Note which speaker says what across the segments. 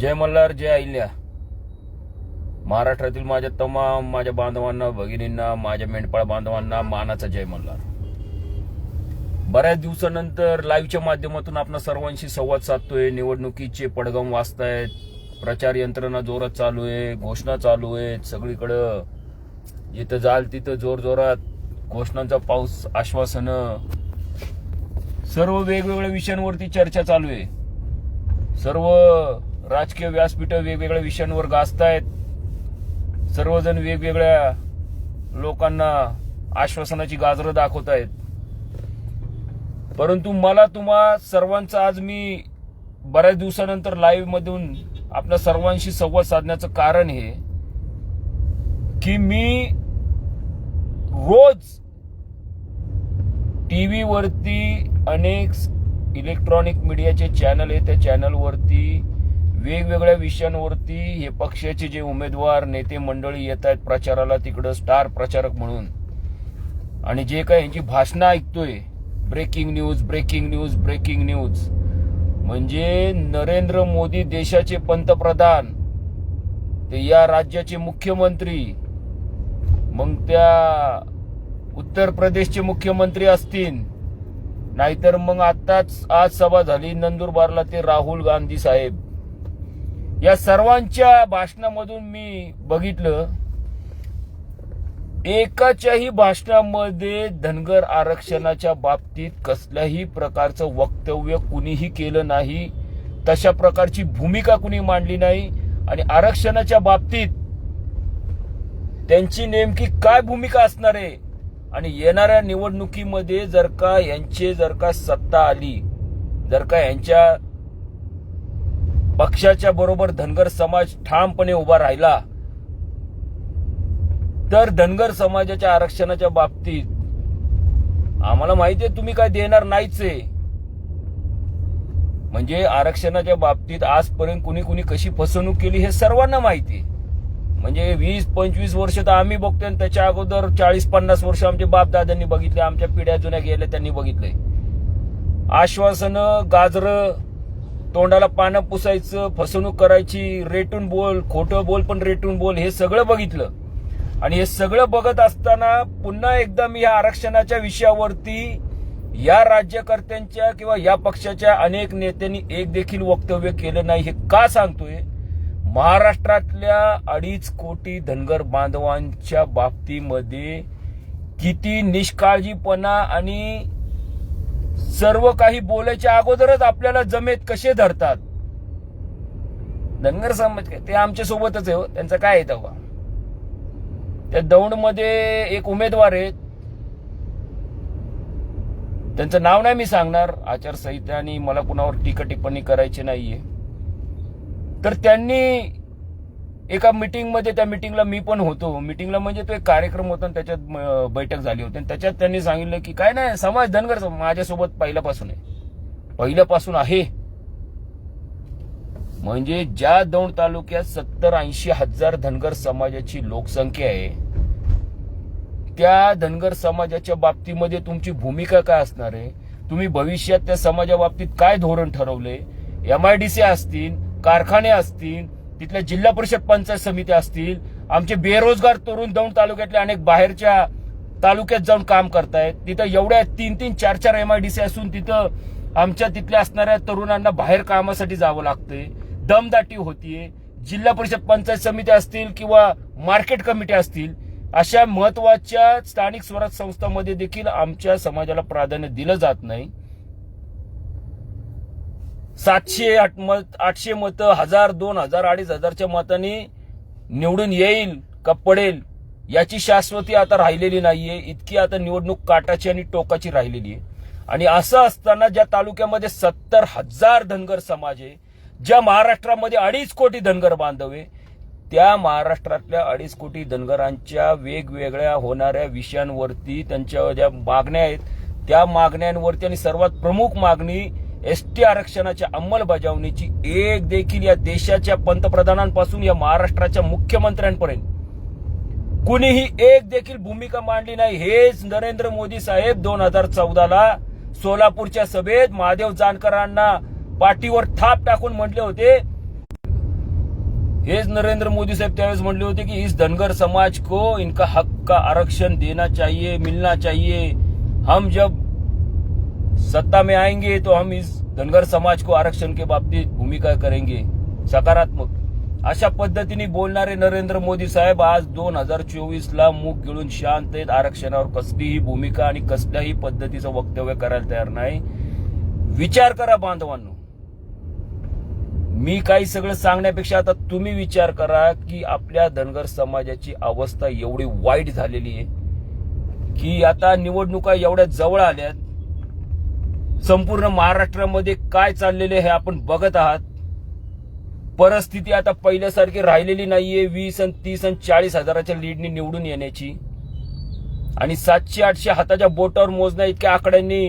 Speaker 1: जय मल्हार जय अहिल्या. महाराष्ट्रातील माझ्या तमाम माझ्या बांधवांना भगिनींना माझ्या मेंढपाळ बांधवांना मानाचा जय मल्हार. बऱ्याच दिवसानंतर लाईव्हच्या माध्यमातून आपण सर्वांशी संवाद साधतोय. निवडणुकीचे पडगम वाचतायत प्रचार यंत्रणा जोरात चालू आहे. घोषणा चालू आहेत. सगळीकडं जिथं जाल तिथं जोर जोरात घोषणांचा पाऊस आश्वासनं. सर्व वेगवेगळ्या विषयांवरती चर्चा चालू आहे. सर्व राजकीय व्यासपीठ वेगवेगळ्या विषयांवर गाजतायत. सर्वजण वेगवेगळ्या लोकांना आश्वासनाची गाजरं दाखवत आहेत परंतु मला तुम्हा सर्वांचं आज मी बऱ्याच दिवसानंतर लाईव्ह मधून आपल्या सर्वांशी संवाद साधण्याचं कारण हे की मी रोज टीव्हीवरती अनेक इलेक्ट्रॉनिक मीडियाचे चॅनल आहे. त्या चॅनलवरती वेगवेगळ्या विषयांवरती हे पक्षाचे जे उमेदवार नेते मंडळी येत आहेत प्रचाराला तिकडं स्टार प्रचारक म्हणून. आणि जे काय यांची भाषणं ऐकतोय breaking news breaking news breaking news म्हणजे नरेंद्र मोदी देशाचे पंतप्रधान ते या राज्याचे मुख्यमंत्री मग त्या उत्तर प्रदेशचे मुख्यमंत्री असतील. नाहीतर मग आताच आज सभा झाली नंदुरबारला ते राहुल गांधी साहेब. या सर्वांच्या भाषणामधून मी बघितलं एकाच्याही भाषणामध्ये धनगर आरक्षणाच्या बाबतीत कसल्याही प्रकारचं वक्तव्य कुणीही केलं नाही तशा प्रकारची भूमिका कुणी मांडली नाही आणि आरक्षणाच्या बाबतीत त्यांची नेमकी काय भूमिका असणार आहे? आणि येणाऱ्या निवडणुकीमध्ये जर का यांचे जर का सत्ता आली जर का यांच्या पक्षाच्या बरोबर धनगर समाज ठामपणे उभा राहिला. तर धनगर समाजाच्या आरक्षणाच्या बाबतीत आम्हाला माहिती आहे तुम्ही काय देणार नाहीच आहे. म्हणजे आरक्षणाच्या बाबतीत आजपर्यंत कुणी कुणी कशी फसवणूक केली हे सर्वांना माहिती आहे. म्हणजे वीस पंचवीस वर्ष तर आम्ही बघतोय आणि त्याच्या अगोदर चाळीस पन्नास वर्ष आमचे बापदादांनी बघितले आमच्या पिढ्या जुन्या गेल्या त्यांनी बघितलंय. आश्वासनं गाजर तोंडाला पानं पुसायचं फसवणूक करायची रेटून बोल खोटं बोल पण रेटून बोल हे सगळं बघितलं. आणि हे सगळं बघत असताना पुन्हा एकदा मी या आरक्षणाच्या विषयावरती या राज्यकर्त्यांच्या किंवा या पक्षाच्या अनेक नेत्यांनी एक देखील वक्तव्य केलं नाही हे का सांगतोय? महाराष्ट्रातल्या अडीच कोटी धनगर बांधवांच्या बाबतीमध्ये किती निष्काळजीपणा आणि सर्व काही बोलायच्या अगोदरच आपल्याला जमेत कसे धरतात? धनगर समाज काय? ते आमच्या सोबतच आहे हो. त्यांचं काय आहे तेव्हा? त्या दौंडमध्ये एक उमेदवार आहेत. त्यांचं नाव नाही मी सांगणार. आचारसंहिता आणि मला कुणावर टीका टिप्पणी करायची नाहीये. तर त्यांनी एका मीटिंगमध्ये त्या मीटिंगला मी पण होतो. मीटिंगला म्हणजे तो एक कार्यक्रम होता आणि त्याच्यात बैठक झाली होती. आणि त्याच्यात त्यांनी सांगितलं की काय नाही समाज धनगर माझ्यासोबत पहिल्यापासून आहे. पहिल्यापासून आहे. म्हणजे ज्या दौंड तालुक्यात सत्तर ऐंशी हजार धनगर समाजाची लोकसंख्या आहे त्या धनगर समाजाच्या बाबतीमध्ये तुमची भूमिका काय असणार आहे? तुम्ही भविष्यात त्या समाजाबाबतीत काय धोरण ठरवले एमआयडीसी असतील कारखाने असतील तिथल्या जिल्हा परिषद पंचायत समित्या असतील आमचे बेरोजगार तरुण दौंड तालुक्यातले अनेक बाहेरच्या तालुक्यात जाऊन काम करतायत. तिथं एवढ्या तीन तीन चार चार एमआयडीसी असून तिथं आमच्या तिथल्या असणाऱ्या तरुणांना बाहेर कामासाठी जावं लागतंय. दमदाटी होतीये. जिल्हा परिषद पंचायत समिती असतील किंवा मार्केट कमिटी असतील अशा महत्त्वाच्या स्थानिक स्वराज संस्थांमध्ये देखील आमच्या समाजाला प्राधान्य दिलं जात नाही. सातशे आठ मत आठशे मतं हजार दोन हजार अडीच हजारच्या मतांनी निवडून येईल का पडेल याची शाश्वती आता राहिलेली नाहीये. इतकी आता निवडणूक काटाची आणि टोकाची राहिलेली आहे. आणि असं असताना ज्या तालुक्यामध्ये सत्तर हजार धनगर समाज आहे ज्या महाराष्ट्रामध्ये अडीच कोटी धनगर बांधव आहे त्या महाराष्ट्रातल्या अडीच कोटी धनगरांच्या वेगवेगळ्या होणाऱ्या विषयांवरती त्यांच्या ज्या मागण्या आहेत त्या मागण्यांवरती आणि सर्वात प्रमुख मागणी एस टी आरक्षणाच्या अंमलबजावणीची एक देखील या देशाच्या पंतप्रधानांपासून या महाराष्ट्राच्या मुख्यमंत्र्यांपर्यंत. कुणीही एक देखील भूमिका मांडली नाही. हेच नरेंद्र मोदी साहेब दोन हजार चौदाला सोलापूरच्या सभेत महादेव जानकरांना पाठीवर थाप टाकून म्हटले होते. हेच नरेंद्र मोदी साहब त्यावेळेस म्हणले होते की इस धनगर समाज को इनका हक का आरक्षण देना चाहिए मिलना चाहिए. हम जब सत्ता में आएंगे तो हम इस धनगर समाज को आरक्षण के बाबतीत भूमिका करेंगे। सकारात्मक। अशा पद्धतीने बोलणारे नरेंद्र मोदी साहेब आज दोन हजार चोवीस ला मुख गिळून शांत आहेत. आरक्षणावर कसलीही भूमिका आणि कसल्याही पद्धतीचं वक्तव्य करायला तयार नाही. विचार करा बांधवांनो. मी काही सगळं सांगण्यापेक्षा आता तुम्ही विचार करा की आपल्या धनगर समाजाची अवस्था एवढी वाईट झालेली आहे की आता निवडणुका एवढ्या जवळ आल्यात संपूर्ण महाराष्ट्रामध्ये काय चाललेले हे आपण बघत आहात. परिस्थिती आता पहिल्यासारखी राहिलेली नाहीये. वीस आणि तीस आणि चाळीस हजाराच्या लीडनी निवडून येण्याची. आणि सातशे आठशे हाताच्या बोटावर मोजण्या इतक्या आकड्यांनी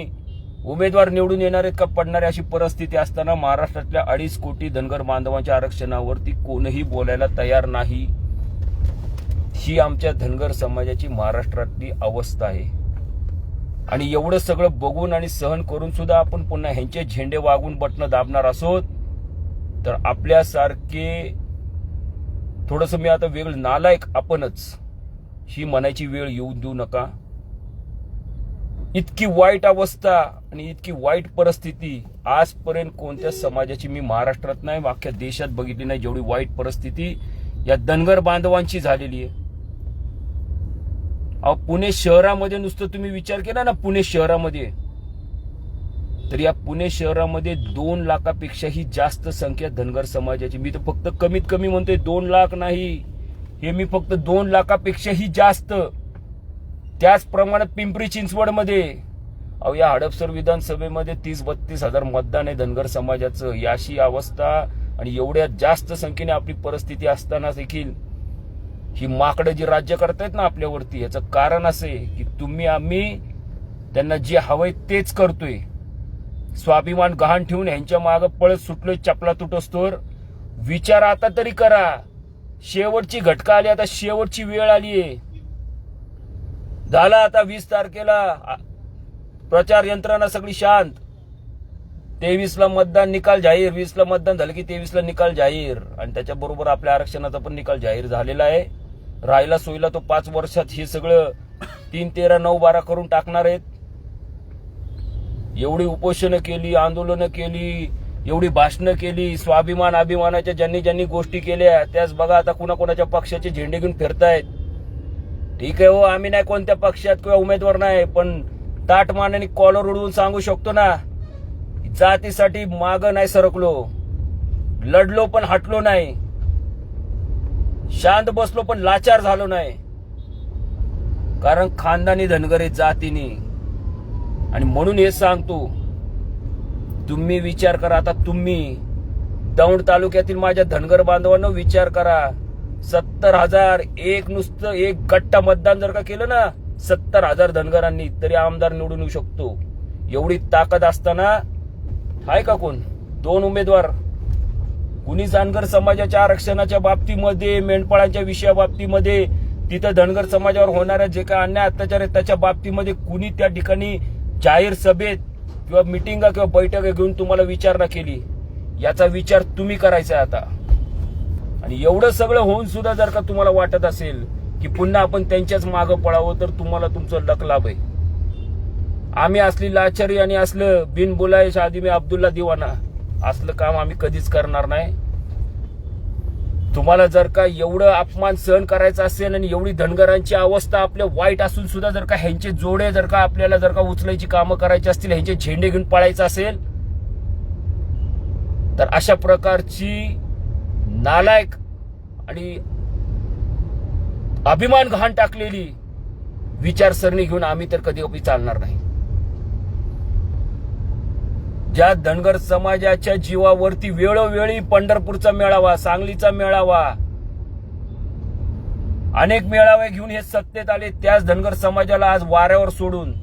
Speaker 1: उमेदवार निवडून येणार आहेत का पडणारी अशी परिस्थिती असताना महाराष्ट्रातल्या अडीच कोटी धनगर बांधवांच्या आरक्षणावरती कोणही बोलायला तयार नाही. ही आमच्या धनगर समाजाची महाराष्ट्रातली अवस्था आहे. आणि एवढं सगळं बघून आणि सहन करून सुद्धा आपण पुन्हा ह्यांचे झेंडे वागून बटणं दाबणार असोत तर आपल्यासारखे थोडस मी आता वेगळं नालायक आपणच ही म्हणायची वेळ येऊ देऊ नका. इतकी वाईट अवस्था आणि इतकी वाईट परिस्थिती आजपर्यंत कोणत्या समाजाची मी महाराष्ट्रात नाही अख्ख्या देशात बघितली नाही जेवढी वाईट परिस्थिती या धनगर बांधवांची झालेली आहे. अहो पुणे शहरामध्ये नुसतं तुम्ही विचार केला ना पुणे शहरामध्ये. तर या पुणे शहरामध्ये दोन लाखापेक्षाही जास्त संख्या धनगर समाजाची. मी तर फक्त कमीत कमी म्हणतोय दोन लाख नाही. हे मी फक्त दोन लाखापेक्षाही जास्त. त्याचप्रमाणे पिंपरी चिंचवडमध्ये. अहो या हडपसर विधानसभेमध्ये तीस बत्तीस हजार मतदान आहे धनगर समाजाचं. याशी अवस्था आणि एवढ्या जास्त संख्येने आपली परिस्थिती असताना देखील ही माकडं जी राज्य करतायत ना आपल्यावरती याचं कारण असे की तुम्ही आम्ही त्यांना जे हवंय तेच करतोय. स्वाभिमान गहाण ठेवून ह्यांच्या मागं पळत सुटलोय चपला तुटस्तोर विचार आता तरी करा. शेवटची घटका आली आता शेवटची वेळ आली झाला आता वीस तारखेला प्रचार यंत्रणा सगळी शांत. तेवीसला मतदान निकाल जाहीर वीसला मतदान झालं की तेवीसला निकाल जाहीर. आणि त्याच्याबरोबर आपल्या आरक्षणाचा पण निकाल जाहीर झालेला आहे. राहिला सोयीला तो पाच वर्षात हे सगळं तीन तेरा नऊ बारा करून टाकणार आहेत. एवढी उपोषणं केली आंदोलनं केली एवढी भाषणं केली स्वाभिमान अभिमानाच्या ज्यांनी ज्यांनी गोष्टी केल्या त्याच बघा आता कुणाकोणाच्या पक्षाचे झेंडे घेऊन फिरतायत. ठीक आहे हो आम्ही नाही कोणत्या पक्षात किंवा उमेदवार नाही पण ताट मानाने कॉलर उडवून सांगू शकतो ना जातीसाठी माग नाही सरकलो. लढलो पण हटलो नाही. शांत बसलो पण लाचार झालो नाही. कारण खानदानी धनगरे जातीनी. आणि म्हणून हे सांगतो तुम्ही विचार करा आता तुम्ही दौंड तालुक्यातील माझ्या धनगर बांधवांना विचार करा. सत्तर हजार एक नुसतं एक गट्टा मतदान जर का केलं ना सत्तर हजार धनगरांनी तरी आमदार निवडून येऊ शकतो. एवढी ताकद असताना आहे का कोण? दोन उमेदवार. कुणी जानगर समाजाच्या आरक्षणाच्या बाबतीमध्ये मेंढपाळांच्या विषया बाबतीमध्ये तिथं धनगर समाजावर होणाऱ्या जे काही अन्याय अत्याचार आहे त्याच्या बाबतीमध्ये कुणी त्या ठिकाणी जाहीर सभेत किंवा मिटिंगा किंवा बैठका घेऊन तुम्हाला विचारणा केली? याचा विचार तुम्ही करायचा आता. आणि एवढं सगळं होऊन सुद्धा जर का तुम्हाला वाटत असेल की पुन्हा आपण त्यांच्याच मागं पळावं तर तुम्हाला तुमचं लक लाभ आहे. आम्ही असली लाचारी आणि असलं बिन बोलायच्या आधी मी अब्दुल्ला दिवाना असलं काम आम्ही कधीच करणार नाही. तुम्हाला जर का एवढं अपमान सहन करायचं असेल आणि एवढी धनगरांची अवस्था आपल्या वाईट असून सुद्धा जर का ह्यांचे जोडे जर का आपल्याला जर का उचलायची कामं करायची असतील ह्यांचे झेंडे घेऊन पळायचं असेल तर अशा प्रकारची नालायक आणि अभिमान घाण टाकलेली विचारसरणी घेऊन आम्ही तर कधी कधी चालणार नाही. ज्या धनगर समाजाच्या जीवावरती वेळोवेळी पंढरपूरचा मेळावा सांगलीचा मेळावा अनेक मेळावे घेऊन हे सत्तेत आले त्याच धनगर समाजाला आज वाऱ्यावर सोडून.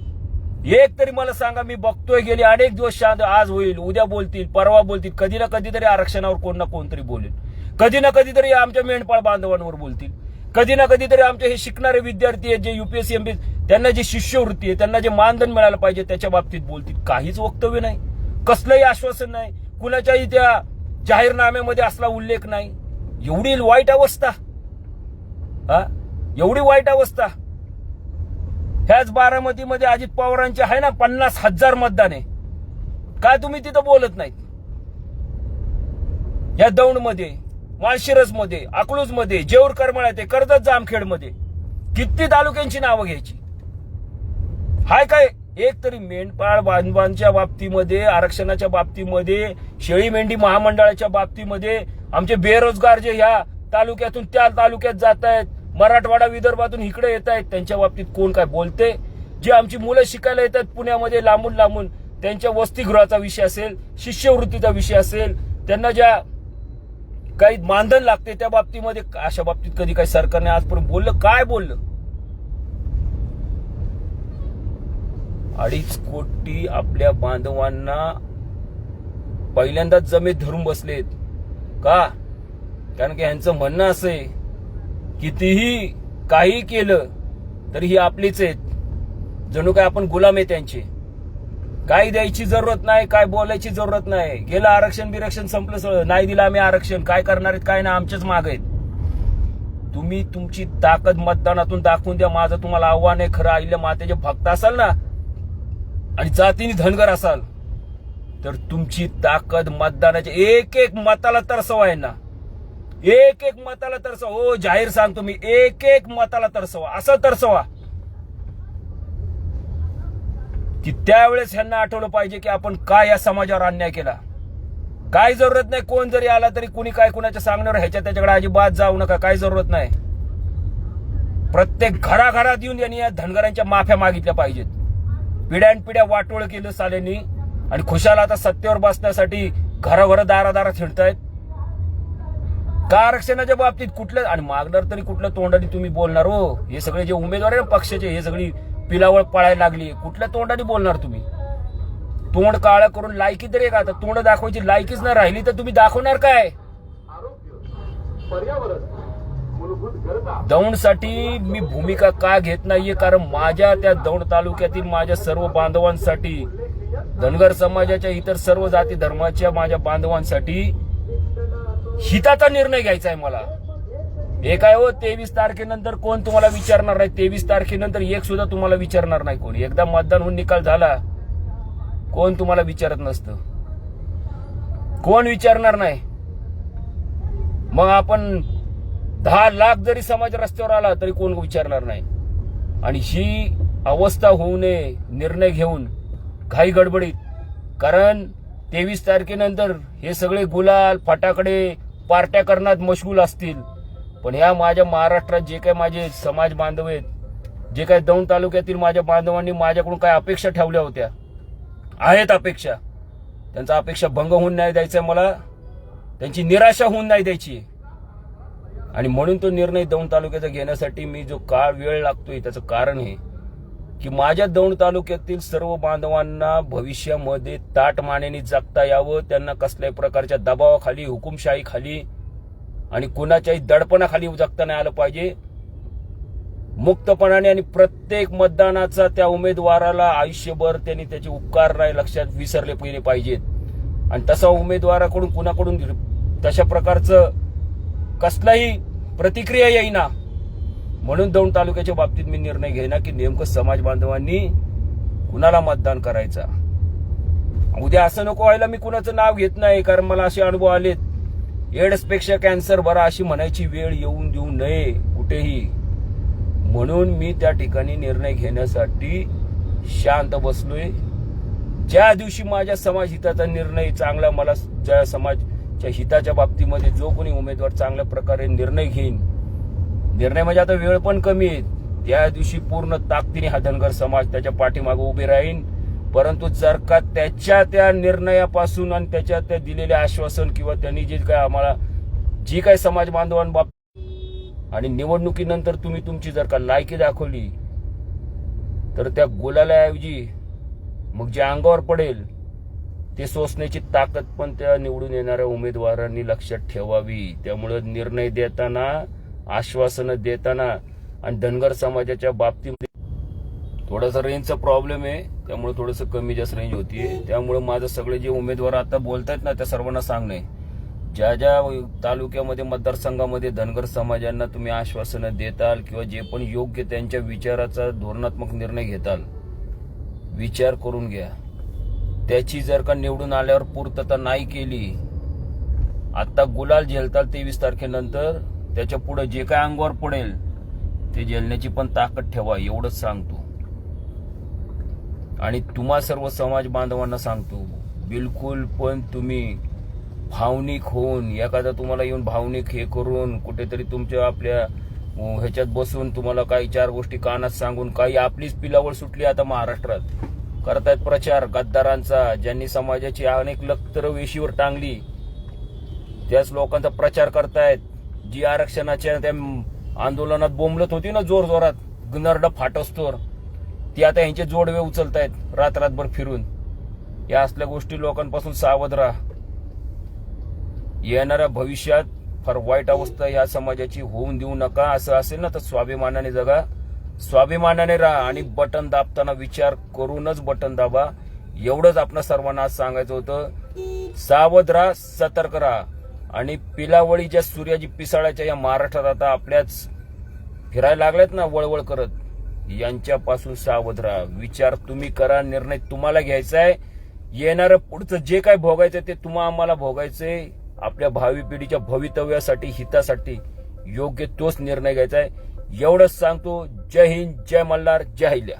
Speaker 1: एक तरी मला सांगा मी बघतोय गेले अनेक दिवस शांत आज होईल उद्या बोलतील परवा बोलतील कधी ना कधीतरी आरक्षणावर कोण ना कोणतरी बोलेल. कधी ना कधीतरी आमच्या मेंढपाळ बांधवांवर बोलतील. कधी ना कधीतरी आमचे हे शिकणारे विद्यार्थी आहेत जे युपीएससी एमपी त्यांना जी शिष्यवृत्ती आहे त्यांना जे मानधन मिळालं पाहिजे त्याच्या बाबतीत बोलतील. काहीच वक्तव्य नाही. कसलंही आश्वासन नाही. कुणाच्याही त्या जाहीरनाम्यामध्ये असला उल्लेख नाही. एवढी वाईट अवस्था. हा? एवढी वाईट अवस्था. ह्याच बारामतीमध्ये अजित पवारांचे आहे ना पन्नास हजार मतदान आहे. काय तुम्ही तिथं बोलत नाहीत? या दौंडमध्ये माळशिरसमध्ये अकलूजमध्ये जेऊर करमळ्यात कर्जत जामखेडमध्ये किती तालुक्यांची नावं घ्यायची? हाय काय? एक तरी मेंढपाळ बांधवांच्या बाबतीमध्ये आरक्षणाच्या बाबतीमध्ये शेळी मेंढी महामंडळाच्या बाबतीमध्ये आमचे बेरोजगार जे ह्या तालुक्यातून त्या तालुक्यात जात आहेत मराठवाडा विदर्भातून इकडे येत आहेत त्यांच्या बाबतीत कोण काय बोलते? जे आमची मुलं शिकायला येतात पुण्यामध्ये लांबून लांबून त्यांच्या वसतिगृहाचा विषय असेल शिष्यवृत्तीचा विषय असेल त्यांना ज्या काही मानधन लागते त्या बाबतीमध्ये अशा बाबतीत कधी काही सरकारने आजपर्यंत बोललं? काय बोललं? अडीच कोटी आपल्या बांधवांना पहिल्यांदाच जमेत धरून बसलेत. का? कारण की यांचं म्हणणं असं आहे कितीही काही केलं तरी ही आपलीच आहेत. जणू काय आपण गुलाम आहे त्यांचे. काही द्यायची जरूरत नाही काय बोलायची जरूरत नाही. गेलं आरक्षण बिरक्षण संपलं सगळं. नाही दिलं आम्ही आरक्षण. काय करणार आहेत काय ना आमच्याच माग आहेत. तुम्ही तुमची ताकद मतदानातून दाखवून द्या. माझं तुम्हाला आव्हान आहे खरं आईल्या मातेचे भक्त असाल ना आणि जातीने धनगर असाल तर तुमची ताकद मतदानाच्या एक एक मताला तरसवा आहे ना एक एक मताला तरसवा. हो जाहीर सांगतो मी एक एक मताला तरसवा. असं तरसवा की त्यावेळेस ह्यांना आठवलं पाहिजे की आपण काय या समाजावर अन्याय केला. काय जरूरत नाही कोण जरी आला तरी कुणी काय कुणाच्या सांगण्यावर ह्याच्या त्याच्याकडे अजिबात जाऊ नका काय जरूरत नाही. प्रत्येक घराघरात येऊन यांनी या धनगरांच्या माफ्या मागितल्या पाहिजेत. पिढ्यान पिढ्या वाटोळ केलं सालेनी आणि खुशाला आता सत्तेवर बसण्यासाठी घराघर दारा दारा का आरक्षणाच्या बाबतीत कुठलं आणि मागणार तरी कुठल्या तोंडाने तुम्ही बोलणार हो? हे सगळे जे उमेदवार आहे ना पक्षाचे हे सगळी पिलावळ पळायला लागली. कुठल्या तोंडाने बोलणार तुम्ही? तोंड काळं करून लायकी तरी का? आता तोंड दाखवायची लायकीच ना राहिली तर तुम्ही दाखवणार काय? दौंडसाठी मी भूमिका का घेत नाहीये? कारण माझ्या त्या दौंड तालुक्यातील माझ्या सर्व बांधवांसाठी धनगर समाजाच्या इतर सर्व जाती धर्माच्या माझ्या बांधवांसाठी हिताचा निर्णय घ्यायचा आहे मला. हे काय हो? तेवीस तारखेनंतर कोण तुम्हाला विचारणार नाही? तेवीस तारखेनंतर एक सुद्धा तुम्हाला विचारणार नाही कोण. एकदा मतदान होऊन निकाल झाला कोण तुम्हाला विचारत नसतं. कोण विचारणार नाही? मग आपण दहा लाख जरी समाज रस्त्यावर आला तरी कोण विचारणार नाही. आणि ही अवस्था होऊ नये निर्णय घेऊन घाई गडबडीत. कारण तेवीस तारखेनंतर हे सगळे गुलाल फटाकडे पार्ट्या करण्यात मशगूल असतील. पण ह्या माझ्या महाराष्ट्रात जे काही माझे समाज बांधव आहेत जे काही दौंड तालुक्यातील माझ्या बांधवांनी माझ्याकडून काय अपेक्षा ठेवल्या होत्या आहेत अपेक्षा. त्यांचा अपेक्षा भंग होऊन नाही द्यायचा मला. त्यांची निराशा होऊन नाही द्यायची आणि म्हणून तो निर्णय दौंड तालुक्याचा घेण्यासाठी मी जो काळ वेळ लागतोय त्याचं कारण हे की माझ्या दौंड तालुक्यातील सर्व बांधवांना भविष्यामध्ये ताट मानेने जगता यावं त्यांना कसल्याही प्रकारच्या दबावाखाली हुकुमशाहीखाली आणि कुणाच्याही दडपणाखाली जगता नाही आलं पाहिजे. मुक्तपणाने आणि प्रत्येक मतदानाचा त्या उमेदवाराला आयुष्यभर त्यांनी त्याचे उपकार नाही लक्षात विसरले पहिले पाहिजेत. आणि तसा उमेदवाराकडून कुणाकडून तशा प्रकारचं कसलाही प्रतिक्रिया येईना. म्हणून दौंड तालुक्याच्या बाबतीत मी निर्णय घेईना की नेमकं समाज बांधवांनी कुणाला मतदान करायचा? उद्या असं नको व्हायला मी कुणाचं नाव घेत नाही कारण मला असे अनुभव आलेत. एड्सपेक्षा कॅन्सर बरा अशी म्हणायची वेळ येऊन देऊ नये कुठेही. म्हणून मी त्या ठिकाणी निर्णय घेण्यासाठी शांत बसलोय. ज्या दिवशी माझ्या समाज हिताचा निर्णय चांगला मला ज्या च्या हिताच्या बाबतीमध्ये जो कोणी उमेदवार चांगल्या प्रकारे निर्णय घेईन निर्णय म्हणजे आता वेळ पण कमी आहे. त्या दिवशी पूर्ण ताकदीने हा धनगर समाज त्याच्या पाठीमागे उभे राहीन. परंतु जर का त्याच्या त्या निर्णयापासून आणि त्याच्या त्या दिलेल्या आश्वासन किंवा त्यांनी जे काय आम्हाला जी काय समाज बांधवांबाबत आणि निवडणुकीनंतर तुम्ही तुमची जर का लायकी दाखवली तर त्या गुलालाऐवजी मग जे अंगावर पडेल ते सोसण्याची ताकद पण त्या निवडून येणाऱ्या उमेदवारांनी लक्षात ठेवावी. त्यामुळं निर्णय देताना आश्वासनं देताना आणि धनगर समाजाच्या बाबतीमध्ये थोडासा रेंजचा प्रॉब्लेम आहे. त्यामुळे थोडंसं कमी जास्त रेंज होतीये. त्यामुळे माझं सगळे जे उमेदवार आता बोलतायत ना त्या सर्वांना सांगणे ज्या ज्या तालुक्यामध्ये मतदारसंघामध्ये धनगर समाजांना तुम्ही आश्वासनं देताल किंवा जे पण योग्य त्यांच्या विचाराचा धोरणात्मक निर्णय घेताल विचार करून घ्या. त्याची जर का निवडून आल्यावर पूर्तता नाही केली आता गुलाल झेलताल तेवीस तारखेनंतर त्याच्या पुढे जे काय अंगावर पडेल ते झेलण्याची पण ताकद ठेवा एवढंच सांगतो. आणि तुम्हा सर्व समाज बांधवांना सांगतो बिलकुल पण तुम्ही भावनिक होऊन एखादा तुम्हाला येऊन भावनिक हे करून कुठेतरी तुमच्या आपल्या ह्याच्यात बसून तुम्हाला काही चार गोष्टी कानात सांगून काही आपलीच पिलावळ सुटली आता महाराष्ट्रात. करतायत प्रचार. गद्दारांचा ज्यांनी समाजाची अनेक लक्तर वेशीवर टांगली त्याच लोकांचा प्रचार करतायत. जी आरक्षणाच्या त्या आंदोलनात बोंबलत होती ना जोर जोरात नरड फाटस्तोर ती आता यांचे जोडवे उचलतायत रात रातभर फिरून. या असल्या गोष्टी लोकांपासून सावध राहा. येणाऱ्या भविष्यात फार वाईट अवस्था या समाजाची होऊन देऊ नका असं असेल ना तर स्वाभिमानाने जगा. स्वाभिमानाने राहा आणि बटन दाबताना विचार करूनच बटन दाबा. एवढंच आपण सर्वांना आज सांगायचं होतं. सावध राहा सतर्क राहा. आणि पिलावळीच्या सूर्याची पिसाळ्याच्या या महाराष्ट्रात आता आपल्याच फिरायला लागल्यात ना वळवळ करत यांच्यापासून सावध राहा. विचार तुम्ही करा निर्णय तुम्हाला घ्यायचा आहे. येणारं पुढचं जे काय भोगायचं ते तुम्हा आम्हाला भोगायचंय. आपल्या भावी पिढीच्या भवितव्यासाठी हितासाठी योग्य तोच निर्णय घ्यायचा आहे. एवढंच सांगतो. जय हिंद जय मल्हार जय हिल्या